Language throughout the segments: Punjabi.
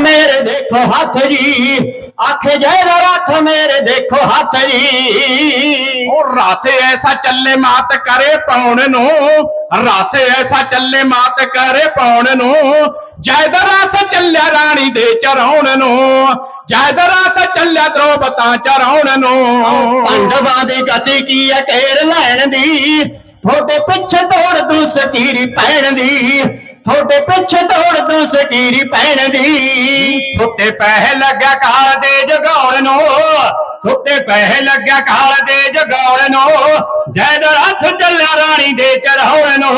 ਮੇਰੇ ਦੇਖੋ ਹੱਥ ਜੀ। ਆਖੇ ਜੈ ਰੱਖ ਮੇਰੇ ਦੇਖੋ ਹੱਥ ਜੀ। ਉਹ ਰਾਥੇ ਐਸਾ ਚੱਲੇ ਮਾਤ ਕਰੇ ਪਾਉਣ ਨੂੰ। ਰਾਥੇ ਐਸਾ ਚੱਲੇ ਮਾਤ ਕਰੇ ਪਾਉਣ ਨੂੰ। ਜੈਦ ਰਾਤ ਚੱਲਿਆ ਰਾਣੀ ਦੇ ਚਰਾਉਣ ਨੂੰ। ਜੈਦ ਰਾਤ ਚੱਲਿਆ ਦਰੋਬਤਾਂ ਚਰਾਉਣ ਨੂੰ। ਪਾਂਡਵਾਂ ਦੀ ਗਤੀ ਕੀ ਹੈ ਕੇਰ ਲੈਣ ਦੀ? ਤੁਹਾਡੇ ਪਿੱਛੇ ਦੌੜ ਦੂ ਸਕੀਰੀ ਪੈਣ ਦੀ। ਤੁਹਾਡੇ ਪਿੱਛੇ ਦੌੜ ਦੂ ਸਕੀਰੀ ਪੈਣ ਦੀ। ਸੁੱਤੇ ਪਹਿ ਲੱਗਿਆ ਕਾਲ ਦੇ ਜਗਾਉਣ ਨੂੰ। ਸੁੱਤੇ ਪਹਿ ਲੱਗਿਆ ਕਾਲ ਦੇ ਜਗਾਉਣ ਨੂੰ। ਜੈਦ ਰਾਤ ਚੱਲਿਆ ਰਾਣੀ ਦੇ ਚਰਾਉਣ ਨੂੰ।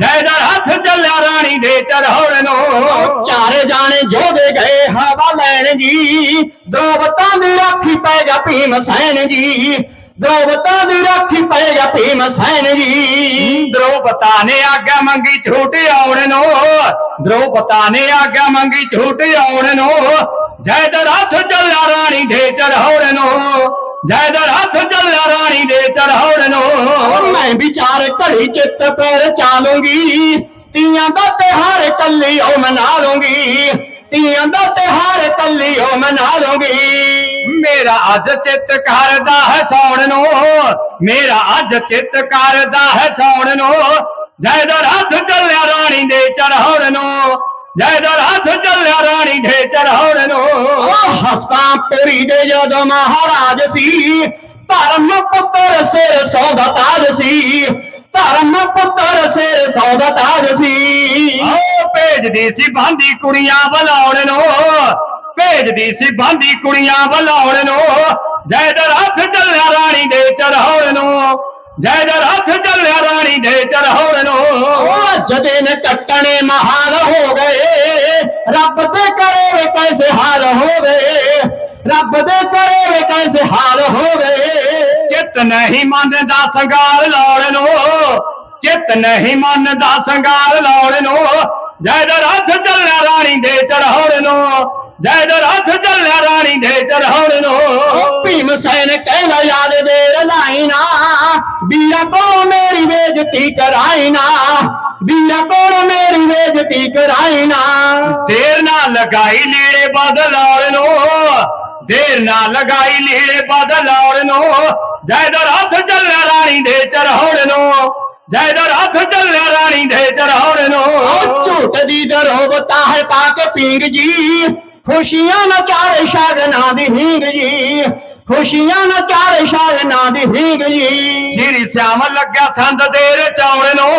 ਜੈਦ ਰਾਤ ਚੱਲਿਆ ਰਾਣੀ ਦੇ ਚਰਾਉਣ ਨੂੰ। ਚਾਰੇ ਜਾਣੇ ਜੋਦੇ ਗਏ ਹਵਾ ਲੈਣ ਜੀ। ਦਰੋਬਤਾਂ ਦੀ ਰਾਖੀ ਪੈਗਾ ਭੀਮ ਸੈਨ ਜੀ। ਦਰੋਬਤਾਂ ਦੀ ਰਾਖੀ ਪੈਗਾ ਭੀਮ ਸੈਨ ਜੀ। ਦ੍ਰੋਪਤਾ ਨੇ ਆਗਿਆ ਮੰਗੀ ਝੂਠ ਆਉਣ ਨੂੰ। ਦ੍ਰੋਪਤਾ ਨੇ ਆਗਿਆ ਮੰਗੀ ਝੂਠ ਆਉਣ ਨੂੰ। ਜੈਦ ਰਾਤ ਚੱਲਿਆ ਰਾਣੀ ਦੇ ਚੜਾਉਣ ਨੂੰ। ਜੈਦ ਰਾਤ ਚੱਲਿਆ ਰਾਣੀ ਦੇ ਚੜਾਉਣ ਨੂੰ। ਮੈਂ ਵਿਚਾਰ ਘੜੀ ਚਿੱਤ ਪੈਰ ਚਾਲੂੰਗੀ ਤੀਆਂ ਦਾ ਤਿਹਾਰ ਕੱਲੀ ਉਹ ਮਨਾ ਲੂੰਗੀ। ਤੀਆਂ ਦਾ ਤਿਹਾਰ ਕੱਲੀ ਉਹ ਮਨਾ ਲੂੰਗੀ। ਮੇਰਾ ਅੱਜ ਚਿੱਤ ਕਰਦਾ ਹੈ ਸੌਣ ਨੂੰ। ਮੇਰਾ ਅੱਜ ਚਿੱਤ ਕਰਦਾ ਹੈ ਸੌਣ ਨੂੰ। ਜੈਦ ਰਾਤ ਚੱਲਿਆ ਰਾਣੀ ਦੇ ਚੜਾਉਣ ਨੂੰ। ਜੈਦ ਰਾਤ ਚੱਲਿਆ ਰਾਣੀ ਦੇ ਚੜਾਉਣ ਨੂੰ। ਹਸਤਾਂ ਪੁਰੀ ਦੇ ਜਦੋਂ ਮਹਾਰਾਜ ਸੀ। ਧਰਮ ਪੁੱਤਰ ਸਿਰ ਸੌਦਾ ਤਾਜ ਸੀ। ਧਰਮ ਪੁੱਤਰ ਸਿਰ ਸੌਦਾ ਤਾਜ ਸੀ। ਓ ਭੇਜਦੀ ਸੀ ਬਾਂਦੀ ਕੁੜੀਆਂ ਬੁਲਾਉਣ ਨੂੰ। ਭੇਜਦੀ ਸੀ ਬਾਂਦੀ ਕੁੜੀਆਂ ਬੁਲਾਉਣ ਨੂੰ। ਜੈਦ ਰੱਥ ਚੱਲਿਆ ਰਾਣੀ ਦੇ ਚੜਾਉਣ ਨੂੰ। ਜੈਦ ਰੱਥ ਚੱਲਿਆ ਰਾਣੀ ਦੇ ਚੜਾਉਣ ਨੂੰ। ਉਹ ਜਦੇ ਨੇ ਕੱਟਣੇ ਮਹਾਲ ਹੋ ਗਏ ਰੱਬ ਦੇ ਕਰੇ ਵੇ ਕੈਸੇ ਹਾਲ ਹੋ ਗਏ। ਰੱਬ ਦੇ ਕਰੇ ਵੇ ਕੈਸੇ ਹਾਲ ਹੋ ਗਏ। ਚਿੱਤ ਨਹੀਂ ਮੰਨਦਾ ਸੰਗਾਲ ਲਾਉਣ ਨੂੰ। ਚਿੱਤ ਨਹੀਂ ਮੰਨਦਾ ਸੰਗਾਲ ਲਾਉਣ ਨੂੰ। ਜੈਦ ਰੱਥ ਚੱਲਿਆ ਰਾਣੀ ਦੇ ਚੜਾਉਣ ਨੂੰ। ਜੈਦ ਰੱਥ ਚੱਲਿਆ ਰਾਣੀ ਦੇ ਚੜਾਉਣ ਨੂੰ। ਭੀਮ ਸੈਨ ਕਹਿੰਦਾ ਯਾਦ ਦੇਰ ਲਾਈ ਨਾ। ਵੀਰਾ ਕੋ ਮੇਰੀ ਬੇਇੱਜ਼ਤੀ ਕਰਾਈ ਨਾ। ਵੀਰਾ ਕੋ ਮੇਰੀ ਬੇਇੱਜ਼ਤੀ ਕਰਾਈ ਨਾ। ਦੇਰ ਨਾ ਲਗਾਈ ਲੀੜੇ ਬਦਲਾਉਣ ਨੂੰ। ਦੇਰ ਨਾ ਲਗਾਈ ਲੀੜੇ ਬਦਲਾਉਣ ਨੂੰ। ਜੈਦਰ ਹੱਥ ਚੱਲਿਆ ਰਾਣੀ ਦੇ ਚੜਾਉਣ ਨੂੰ। ਜੈਦਰ ਹੱਥ ਚੱਲਿਆ ਰਾਣੀ ਦੇ ਚੜਾਉਣ ਨੂੰ। ਝੂਠ ਦੀ ਦਰੋਬਤਾ ਹੈ ਪਾ ਕੇ ਪੀਂਗ ਜੀ। ਖੁਸ਼ੀਆਂ ਨਾ ਚਾਰੇ ਸ਼ਗਨਾਂ ਦੀ ਹੀਂਗ ਜੀ ਖੁਸ਼ੀਆਂ ਨਾ ਚਾਰੇ ਸ਼ਗਨਾਂ ਦੀ ਹੀਂਗ ਜੀ ਸ੍ਰੀ ਸਿਆਮ ਲੱਗਿਆ ਸੰਦ ਦੇਰ ਚਾਉਣ ਨੂੰ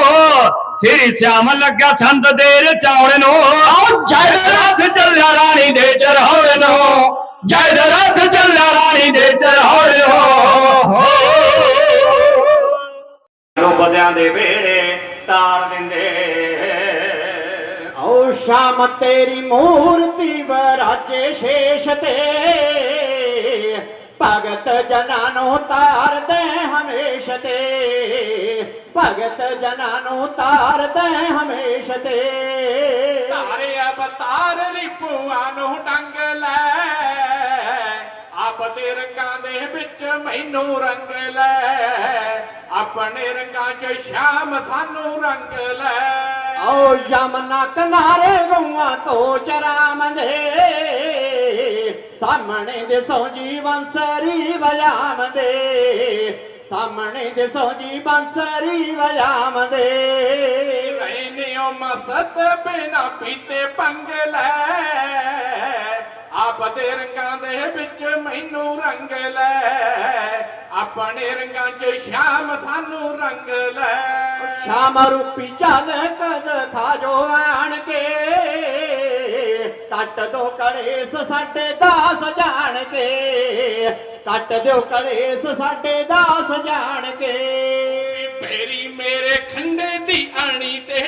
ਸ੍ਰੀ ਸਿਆਮ ਲੱਗਿਆ ਸੰਦ ਦੇਰ ਚਾਉਣ ਨੂੰ ਆਓ ਜੈ ਰੱਥ ਚੱਲਿਆ ਰਾਣੀ ਦੇ ਚੜਾਉਣ ਨੂੰ ਜੈ ਰੱਥ ਚੱਲਿਆ ਰਾਣੀ ਦੇ ਚੜਾਉਣ ਨੂੰ ਨੂੰ ਬਦਿਆਂ ਦੇ ਵੇੜੇ ਤਾਰ ਦਿੰਦੇ ਸ਼ਾਮ ਤੇਰੀ ਮੂਰਤੀ ਵਰਾਜੇ ਸ਼ੇਸ਼ ਤੇ। ਭਗਤ ਜਨਾਂ ਨੂੰ ਤਾਰਦੇ ਹਮੇਸ਼ ਤੇ। ਭਗਤ ਜਨਾਂ ਨੂੰ ਤਾਰਦੇ ਹਮੇਸ਼ ਤੇ। ਤਾਰੇ ਅਵਤਾਰ ਰਿਪੂਆਂ ਨੂੰ ਟੰਗ ਲੈ। ਆਪ ਦੇ ਰੰਗਾਂ ਦੇ ਵਿੱਚ ਮੈਨੂੰ ਰੰਗ ਲੈ। ਆਪਣੇ ਰੰਗਾਂ 'ਚ ਸ਼ਾਮ ਸਾਨੂੰ ਰੰਗ ਲੈ। ਆਓ ਯਮਨਾ ਕਿਨਾਰੇ ਗਊਆਂ ਤੋਂ ਚਰਾਮਦੇ ਸਾਹਮਣੇ ਦੇ ਸੋ ਜੀ ਸਰੀ ਵਜਾਮਦੇ ਸਾਹਮਣੇ ਦੇ ਸੋ ਜੀ ਸਰੀ ਵਜਾਮਦੇ ਰਹਿਨਿਓ ਮਸਤ ਬਿਨਾ ਪੀਤੇ ਪੰਗ ਲੈ। ਆਪ ਦੇ ਰੰਗਾਂ ਦੇ ਵਿੱਚ ਮੈਨੂੰ ਰੰਗ ਲੈ। ਆਪਣੇ ਰੰਗਾਂ 'ਚ ਸ਼ਾਮ ਸਾਨੂੰ ਰੰਗ ਲੈ। ਸ਼ਾਮ ਰੂਪੀ ਚੱਲ ਕਦ ਖਾਜੋ ਆਣ ਕੇ ਕੱਟ ਦੋ ਕਲੇਸ ਸਾਡੇ ਦਾਸ ਜਾਣ ਕੇ ਕੱਟ ਦਿਓ ਕਲੇਸ ਸਾਡੇ ਦਾਸ ਜਾਣ ਕੇ ਮੇਰੀ ਮੇਰੇ ਖੰਡੇ ਦੀ ਆਣੀ ਤੇ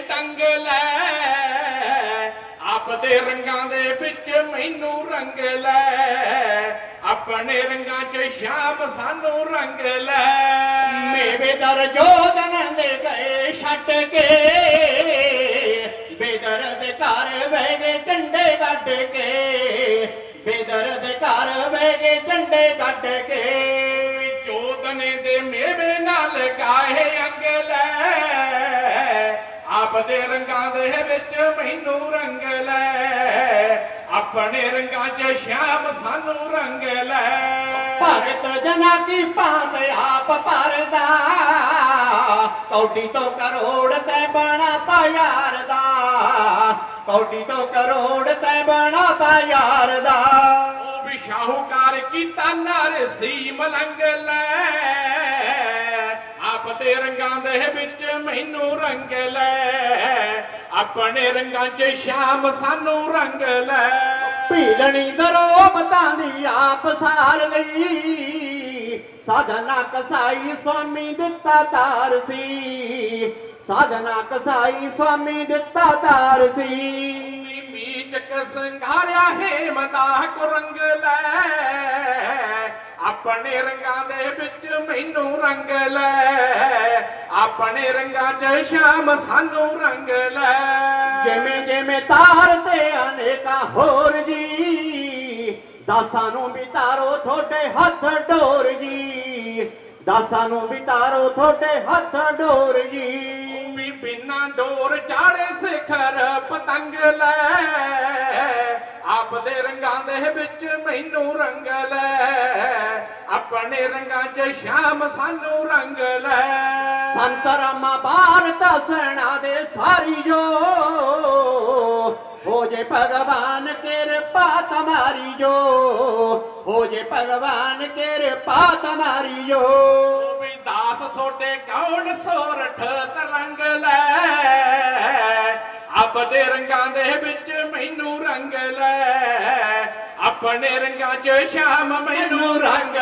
ਦੇ ਰੰਗਾਂ ਦੇ ਵਿੱਚ ਮੈਨੂੰ ਰੰਗ ਲੈ। ਆਪਣੇ ਰੰਗਾਂ 'ਚ ਸ਼ਾਮ ਸਾਨੂੰ ਰੰਗ ਲੈ। ਮੇਵੇ ਦਰ ਜੋਦਨ ਦੇ ਗਏ ਛੱਡ ਕੇ। ਬੇਦਰ ਦੇ ਘਰ ਬਹਿ ਗਏ ਝੰਡੇ ਗੱਡ ਕੇ। ਬੇਦਰ ਦੇ ਘਰ ਬਹਿ ਗਏ ਝੰਡੇ ਗੱਡ ਕੇ। ਚੋਦਨੇ ਦੇ ਮੇਵੇ ਨਾਲ ਗਾਏ ਅੰਗ ਲੈ। ਆਪ ਦੇ ਰੰਗਾਂ ਦੇ ਵਿੱਚ ਮੈਨੂੰ ਰੰਗ ਲੈ। ਆਪ ਆਪਣੇ ਰੰਗਾਂ 'ਚ ਸ਼ਾਮ ਸਾਨੂੰ ਰੰਗ ਲੈ। ਭਗਤ ਜਨਾ ਕੀ ਭਾਂਤ ਆਪ ਭਰਦਾ। ਕੌਡੀ ਤੋਂ ਕਰੋੜ ਤੈ ਬਣਾ ਪਿਆਰ ਦਾ ਕੌਡੀ ਤੋਂ ਕਰੋੜ ਤੈ ਬਣਾ ਪਿਆਰ ਦਾ ਉਹ ਵੀ ਸ਼ਾਹੂਕਾਰ ਕੀਤਾ ਨਰ ਸੀ ਮਲੰਗ ਲੈ। ਦੇ ਰੰਗਾਂ ਦੇ ਵਿੱਚ ਮੈਨੂੰ ਰੰਗ ਲੈ। ਆਪਣੇ ਰੰਗਾਂ 'ਚ ਸ਼ਾਮ ਸਾਨੂੰ ਰੰਗ ਲੈ। ਭੀਲਣੀ ਦਰੋਬਤਾਂ ਦੀ ਆਪ ਸਾਰ ਲਈ। ਸਾਧਨਾ ਕਸਾਈ ਸਵਾਮੀ ਦਿੱਤਾ ਤਾਰ ਸੀ। ਸਾਧਨਾ ਕਸਾਈ ਸਵਾਮੀ ਦਿੱਤਾ ਤਾਰ ਸੀ। ਮੀਚਕ ਸੰਘਾਰਿਆ ਹੇਮਦਾ ਕੁਰੰਗ ਲੈ। ਆਪਣੇ ਰੰਗਾਂ ਦੇ ਵਿੱਚ ਮੈਨੂੰ ਰੰਗ ਲੈ। ਆਪਣੇ ਰੰਗਾਂ 'ਚ ਸ਼ਾਮ ਸਾਨੂੰ ਰੰਗ ਲੈ। ਜਿਵੇਂ ਜਿਵੇਂ ਤਾਰ ਤੇ ਅਨੇਕਾਂ ਹੋਰ ਜੀ ਦਾਸਾਂ ਨੂੰ ਵੀ ਤਾਰੋ ਤੁਹਾਡੇ ਹੱਥ ਡੋਰ ਜੀ। ਦਾਸਾਂ ਨੂੰ ਵੀ ਤਾਰੋ ਤੁਹਾਡੇ ਹੱਥ ਡੋਰ ਜੀ। ਵੀ ਬਿਨਾ ਡੋਰ ਚਾੜੇ ਸਿਖਰ ਪਤੰਗ ਲੈ। ਆਪਦੇ ਰੰਗਾਂ ਦੇ ਵਿੱਚ ਮੈਨੂੰ ਰੰਗ ਲੈ ਆਪਣੇ ਰੰਗਾਂ 'ਚ ਸ਼ਾਮ ਸਾਨੂੰ ਰੰਗ ਲੈ। ਸੰਤ ਰਾਮਾ ਭਾਰਤ ਸੈਨਾ ਦੇ ਸਾਰੀਓ ਹੋ ਜੇ ਭਗਵਾਨ ਕਿਰਪਾ ਤੁਮਾਰੀ ਜੋ ਹੋ ਜੇ ਭਗਵਾਨ ਕਿਰਪਾ ਤੁਮਾਰੀ ਜੋ ਵੀ ਦਾਸ ਤੁਹਾਡੇ ਕੌਣ ਸੋਰਠ ਤਰੰਗ ਲੈ ਆਪਦੇ ਰੰਗਾਂ ਦੇ ਵਿੱਚ ਮੈਨੂੰ ਰੰਗ ਲੈ। ਆਪਣੇ ਰੰਗਾਂ 'ਚ ਸ਼ਾਮ ਮੈਨੂੰ ਰੰਗ